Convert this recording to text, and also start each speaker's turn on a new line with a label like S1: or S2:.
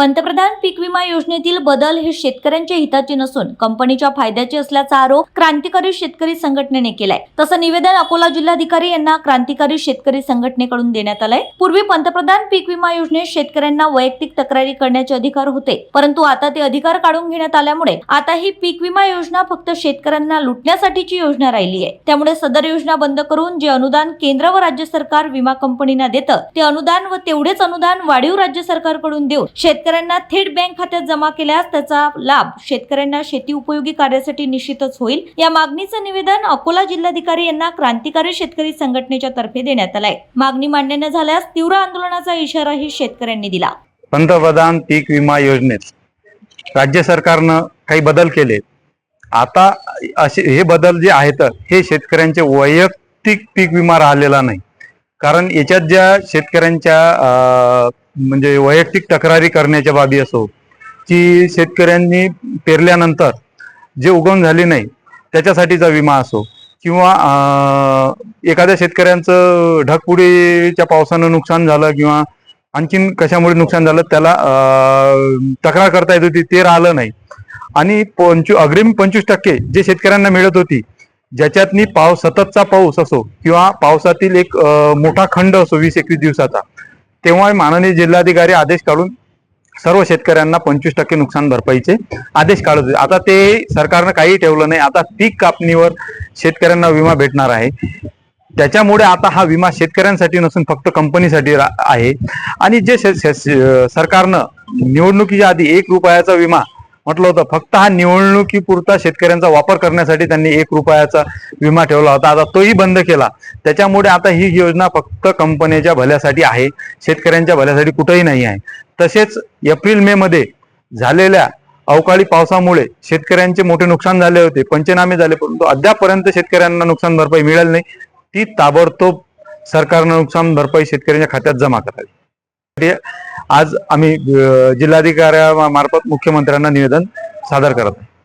S1: पंतप्रधान पीक विमा योजनेतील बदल हे शेतकऱ्यांच्या हिताचे नसून कंपनीच्या फायद्याचे असल्याचा आरोप क्रांतिकारी शेतकरी संघटनेने केलाय. तसं निवेदन अकोला जिल्हाधिकारी यांना क्रांतिकारी शेतकरी संघटनेकडून देण्यात आलंय. पूर्वी पंतप्रधान पीक विमा योजनेत शेतकऱ्यांना वैयक्तिक तक्रारी करण्याचे अधिकार होते परंतु आता ते अधिकार काढून घेण्यात आल्यामुळे आता ही पीक विमा योजना फक्त शेतकऱ्यांना लुटण्यासाठीची योजना राहिली आहे त्यामुळे सदर योजना बंद करून जे अनुदान केंद्र व राज्य सरकार विमा कंपनीना देतं ते अनुदान व तेवढेच अनुदान वाढीव राज्य सरकारकडून देऊन शेतकऱ्यांना थेट बँक खात्यात जमा केल्यास त्याचा लाभ शेतकऱ्यांना शेती उपयोगी कार्यासाठी निश्चितच होईल. या मागणीचं निवेदन अकोला जिल्हाधिकारी यांना क्रांतिकारी शेतकरी संघटनेच्या तर्फे देण्यात आलंय. मागणी मान्य न झाल्यास तीव्र आंदोलनाचा इशाराही शेतकऱ्यांनी दिला.
S2: पंतप्रधान पीक विमा योजनेत राज्य सरकारनं काही बदल केले. आता असे हे बदल जे आहेत हे शेतकऱ्यांचे वैयक्तिक पीक विमा राहिलेला नाही. कारण याच्यात ज्या शेतकऱ्यांच्या अं, म्हणजे वैयक्तिक तक्रारी करण्याच्या बाबी असो की शेतकऱ्यांनी पेरल्यानंतर जे उगवण झाली नाही त्याच्यासाठीचा विमा असो किंवा अं, एखाद्या शेतकऱ्यांचं ढगपुडीच्या पावसानं नुकसान झालं किंवा आणखीन कशामुळे नुकसान झालं त्याला अं, तक्रार करता येत होती ते राहिलं नाही. आणि पंचू अग्रिम पंचवीस टक्के जे शेतकऱ्यांना मिळत होती ज्याच्यातनी पाऊस सततचा पाऊस असो किंवा पावसातील एक मोठा खंड असो वीस एकवीस दिवसाचा तेव्हा माननीय जिल्हाधिकारी आदेश काढून सर्व शेतकऱ्यांना पंचवीस टक्के नुकसान भरपाईचे आदेश काढत होते. आता ते सरकारनं काही ठेवलं नाही. आता पीक कापणीवर शेतकऱ्यांना विमा भेटणार आहे. त्याच्यामुळे आता हा विमा शेतकऱ्यांसाठी नसून फक्त कंपनीसाठी आहे. आणि जे शे- सरकारनं निवडणुकीच्या आधी एक रुपयाचा विमा म्हटलं होतं फक्त हा निवडणुकीपुरता शेतकऱ्यांचा वापर करण्यासाठी त्यांनी एक रुपयाचा विमा ठेवला होता. आता तोही बंद केला. त्याच्यामुळे आता ही योजना फक्त कंपन्याच्या भल्यासाठी आहे. शेतकऱ्यांच्या भल्यासाठी कुठेही नाही आहे. तसेच एप्रिल मे मध्ये झालेल्या अवकाळी पावसामुळे शेतकऱ्यांचे मोठे नुकसान झाले होते. पंचनामे झाले परंतु अद्यापपर्यंत शेतकऱ्यांना नुकसान भरपाई मिळाली नाही. ती ताबडतोब सरकारनं नुकसान भरपाई शेतकऱ्यांच्या खात्यात जमा करावी. आज आम्ही जिल्हाधिकाऱ्या मार्फत मुख्यमंत्र्यांना निवेदन सादर करत आहोत.